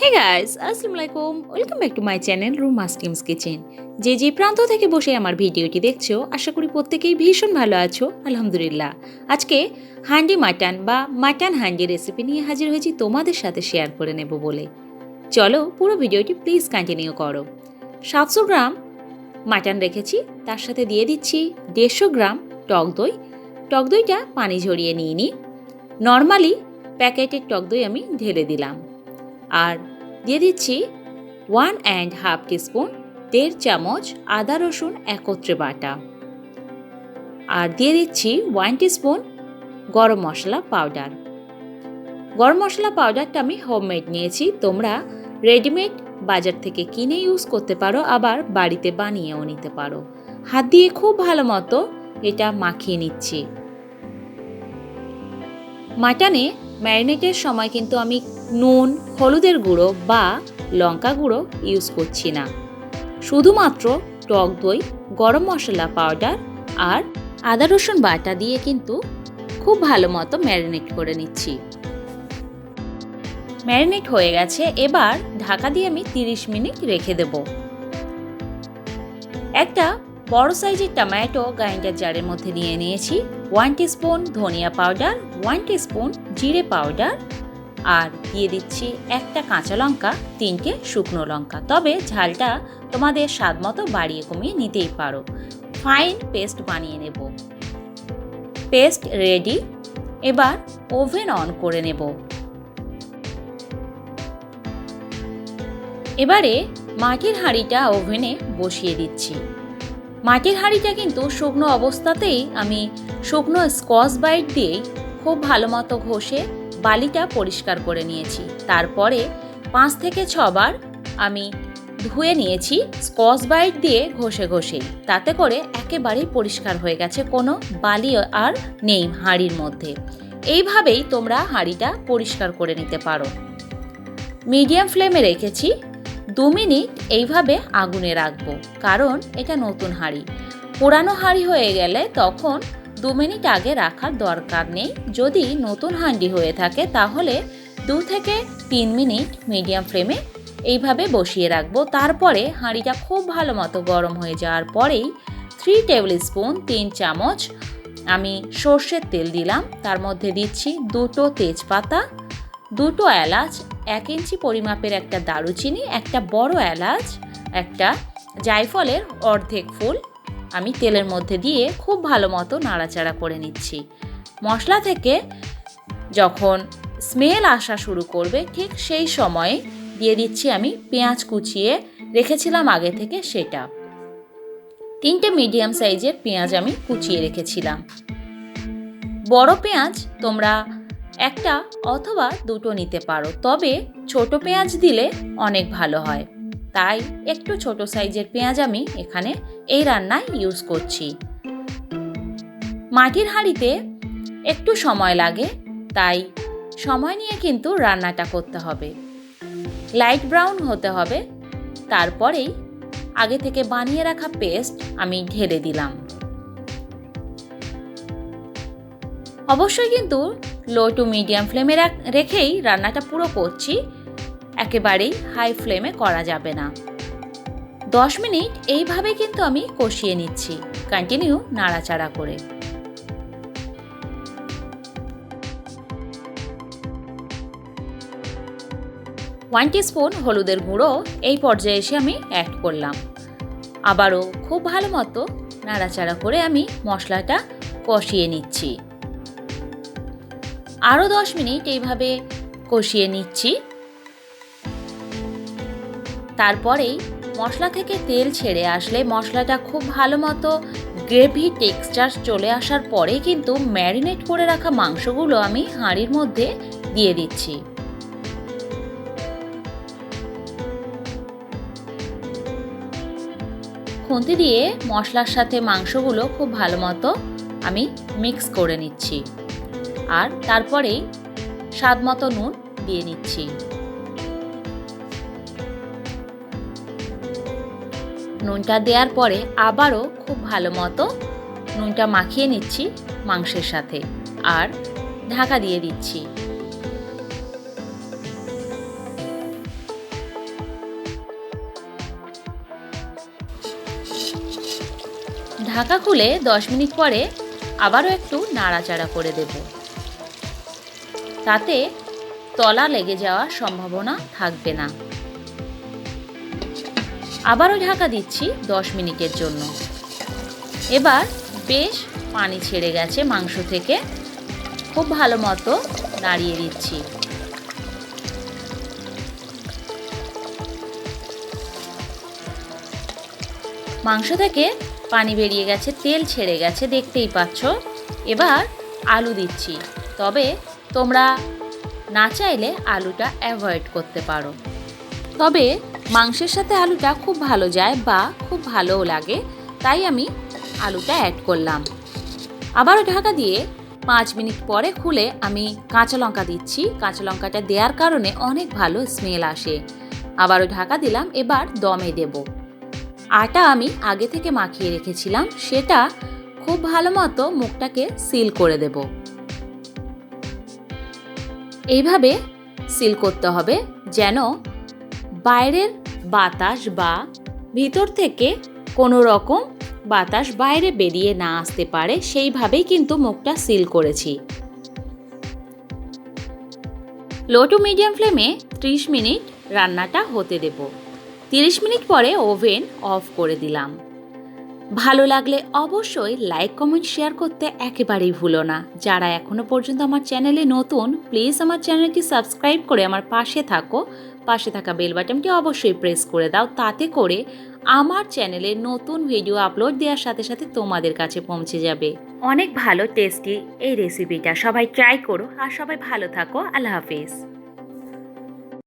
হে guys আসসালামু আলাইকুম welcome back to my channel Ruma's teams kitchen যে যে প্রান্ত থেকে বসে আমার ভিডিওটি দেখছ, আশা করি প্রত্যেকেই ভীষণ ভালো আছো, আলহামদুলিল্লাহ। আজকে হান্ডি মাটন বা মাটন হান্ডি রেসিপি নিয়ে হাজির হয়েছি তোমাদের সাথে শেয়ার করে নেব বলে। চলো পুরো ভিডিওটি প্লিজ কন্টিনিউ করো। সাতশো গ্রাম মাটন রেখেছি, তার সাথে দিয়ে দিচ্ছি দেড়শো গ্রাম টক দই। টক দইটা পানি ঝরিয়ে নিয়ে নিই। নর্মালি প্যাকেটের টক দই আমি ঢেলে দিলাম। আর দিয়ে দিচ্ছি ওয়ান অ্যান্ড হাফ টিস্পুন দেড় চামচ আদা রসুন একত্রে বাটা। আর দিয়ে দিচ্ছি ওয়ান টিস্পুন গরম মশলা পাউডার গরম মশলা পাউডারটা আমি হোমমেড নিয়েছি, তোমরা রেডিমেড বাজার থেকে কিনে ইউজ করতে পারো, আবার বাড়িতে বানিয়েও নিতে পারো। হাত দিয়ে খুব ভালো মতো এটা মাখিয়ে নিচ্ছি। মাটনে ম্যারিনেটের সময় কিন্তু আমি নুন, হলুদের গুঁড়ো বা লঙ্কা গুঁড়ো ইউজ করছি না। শুধুমাত্র টক দই, গরম মশলা পাউডার আর আদা রসুন বাটা দিয়ে কিন্তু খুব ভালো মতো ম্যারিনেট করে নিচ্ছি। ম্যারিনেট হয়ে গেছে, এবার ঢাকা দিয়ে আমি 30 মিনিট রেখে দেব। একটা বড় সাইজের টমেটো গ্রাইন্ডার জারের মধ্যে নিয়ে নিয়েছি। ওয়ান স্পুন ধনিয়া পাউডার, ওয়ান স্পুন জিরে পাউডার আর দিয়ে দিচ্ছি একটা কাঁচা লঙ্কা, তিনটে শুকনো লঙ্কা। তবে ঝালটা তোমাদের স্বাদ মতো বাড়িয়ে কমিয়ে নিতেই পারো। ফাইন পেস্ট বানিয়ে নেব। পেস্ট রেডি এবার ওভেন অন করে নেব। এবারে মাটির হাঁড়িটা ওভেনে বসিয়ে দিচ্ছি। মাটির হাঁড়িটা কিন্তু শুকনো অবস্থাতেই আমি শুকনো স্কচ বাইট দিয়েই খুব ভালো মতো ঘষে বালিটা পরিষ্কার করে নিয়েছি। তারপরে পাঁচ থেকে ছবার আমি ধুয়ে নিয়েছি স্কচ বাইট দিয়ে ঘষে ঘষে। তাতে করে একেবারেই পরিষ্কার হয়ে গেছে কোনো বালি আর নেই হাঁড়ির মধ্যে। এইভাবেই তোমরা হাঁড়িটা পরিষ্কার করে নিতে পারো। মিডিয়াম ফ্লেমে রেখেছি। দু মিনিট এইভাবে আগুনে রাখব। কারণ এটা নতুন হাঁড়ি। পুরানো হাঁড়ি হয়ে গেলে তখন দু মিনিট আগে রাখার দরকার নেই। যদি নতুন হাঁড়ি হয়ে থাকে, তাহলে দু থেকে তিন মিনিট মিডিয়াম ফ্লেমে এইভাবে বসিয়ে রাখব। তারপরে হাঁড়িটা খুব ভালো মতো গরম হয়ে যাওয়ার পরেই থ্রি টেবিল স্পুন তিন চামচ আমি সর্ষের তেল দিলাম। তার মধ্যে দিচ্ছি দুটো তেজপাতা, দুটো এলাচ, এক ইঞ্চি পরিমাপের একটা দারুচিনি, একটা বড় এলাচ, একটা জায়ফলের অর্ধেক ফুল আমি তেলের মধ্যে দিয়ে খুব ভালো মতো নাড়াচাড়া করে নিচ্ছি। মশলা থেকে যখন স্মেল আসা শুরু করবে, ঠিক সেই সময়ে দিয়ে দিচ্ছি আমি পেঁয়াজ কুচিয়ে রেখেছিলাম আগে থেকে সেটা। তিনটে মিডিয়াম সাইজের পেঁয়াজ আমি কুচিয়ে রেখেছিলাম। বড় পেঁয়াজ তোমরা একটা অথবা দুটো নিতে পারো, তবে ছোট পেঁয়াজ দিলে অনেক ভালো হয়। তাই একটু ছোট সাইজের পেঁয়াজ আমি এখানে এই রান্নায় ইউজ করছি। মাটির হাঁড়িতে একটু সময় লাগে, তাই সময় নিয়ে কিন্তু রান্নাটা করতে হবে। লাইট ব্রাউন হতে হবে, তারপরেই আগে থেকে বানিয়ে রাখা পেস্ট আমি ঢেলে দিলাম। অবশ্যই কিন্তু লো টু মিডিয়াম ফ্লেমে রেখেই রান্নাটা পুরো করছি। একেবারেই হাই ফ্লেমে করা যাবে না। দশ মিনিট এইভাবে কিন্তু আমি কষিয়ে নিচ্ছি। কন্টিনিউ নাড়াচাড়া করে। ওয়ান স্পুন হলুদের গুঁড়ো এই পর্যায়ে এসে আমি অ্যাড করলাম। আবারও খুব ভালো মতো নাড়াচাড়া করে আমি মশলাটা কষিয়ে নিচ্ছি। আরও দশ মিনিট এইভাবে কষিয়ে নিচ্ছি। তারপরেই মশলা থেকে তেল ছেড়ে আসলে মশলাটা খুব ভালো মতো গ্রেভি টেক্সচার চলে আসার পরে কিন্তু ম্যারিনেট করে রাখা মাংসগুলো আমি হাঁড়ির মধ্যে দিয়ে দিচ্ছি। খুন্তি দিয়ে মশলার সাথে মাংসগুলো খুব ভালো মতো আমি মিক্স করে নিচ্ছি। আর তারপরেই স্বাদ মতো নুন দিয়ে নিচ্ছি। নুনটা দেওয়ার পরে আবারও খুব ভালো মতো নুনটা মাখিয়ে নিচ্ছি মাংসের সাথে আর ঢাকা দিয়ে দিচ্ছি। ঢাকা খুলে 10 মিনিট পরে আবারও একটু নাড়াচাড়া করে দেব। তাতে তলা লেগে যাওয়ার সম্ভাবনা থাকবে না। আবারও ঢাকা দিচ্ছি দশ মিনিটের জন্য। এবার বেশ পানি ছেড়ে গেছে মাংস থেকে। খুব ভালো মতো নাড়িয়ে দিচ্ছি। মাংস থেকে পানি বেরিয়ে গেছে, তেল ছেড়ে গেছে, দেখতেই পাচ্ছ। এবার আলু দিচ্ছি। তবে তোমরা না চাইলে আলুটা অ্যাভয়েড করতে পারো। তবে মাংসের সাথে আলুটা খুব ভালো যায় বা খুব ভালোও লাগে, তাই আমি আলুটা অ্যাড করলাম। আবারও ঢাকা দিয়ে পাঁচ মিনিট পরে খুলে আমি কাঁচা লঙ্কা দিচ্ছি। কাঁচা লঙ্কাটা দেওয়ার কারণে অনেক ভালো স্মেল আসে। আবারও ঢাকা দিলাম, এবার দমে দেব। আটা আমি আগে থেকে মাখিয়ে রেখেছিলাম, সেটা খুব ভালো মতো মুখটাকে সিল করে দেব। এইভাবে সিল করতে হবে, যেন বাইরের বাতাস বা ভিতর থেকে কোনো রকম বাতাস বাইরে বেরিয়ে না আসতে পারে, সেইভাবেই কিন্তু মুখটা সিল করেছি। লো টু মিডিয়াম ফ্লেমে ত্রিশ মিনিট রান্নাটা হতে দেব। তিরিশ মিনিট পরে ওভেন অফ করে দিলাম। ভালো লাগলে অবশ্যই লাইক, কমেন্ট, শেয়ার করতে একেবারেই ভুলো না। যারা এখনও পর্যন্ত আমার চ্যানেলে নতুন, প্লিজ আমার চ্যানেলটি সাবস্ক্রাইব করে আমার পাশে থাকো। পাশে থাকা বেল বাটনটি অবশ্যই প্রেস করে দাও। তাতে করে আমার চ্যানেলে নতুন ভিডিও আপলোড দেওয়ার সাথে সাথে তোমাদের কাছে পৌঁছে যাবে। অনেক ভালো টেস্টি এই রেসিপিটা সবাই ট্রাই করো আর সবাই ভালো থাকো। আল্লাহ হাফিজ।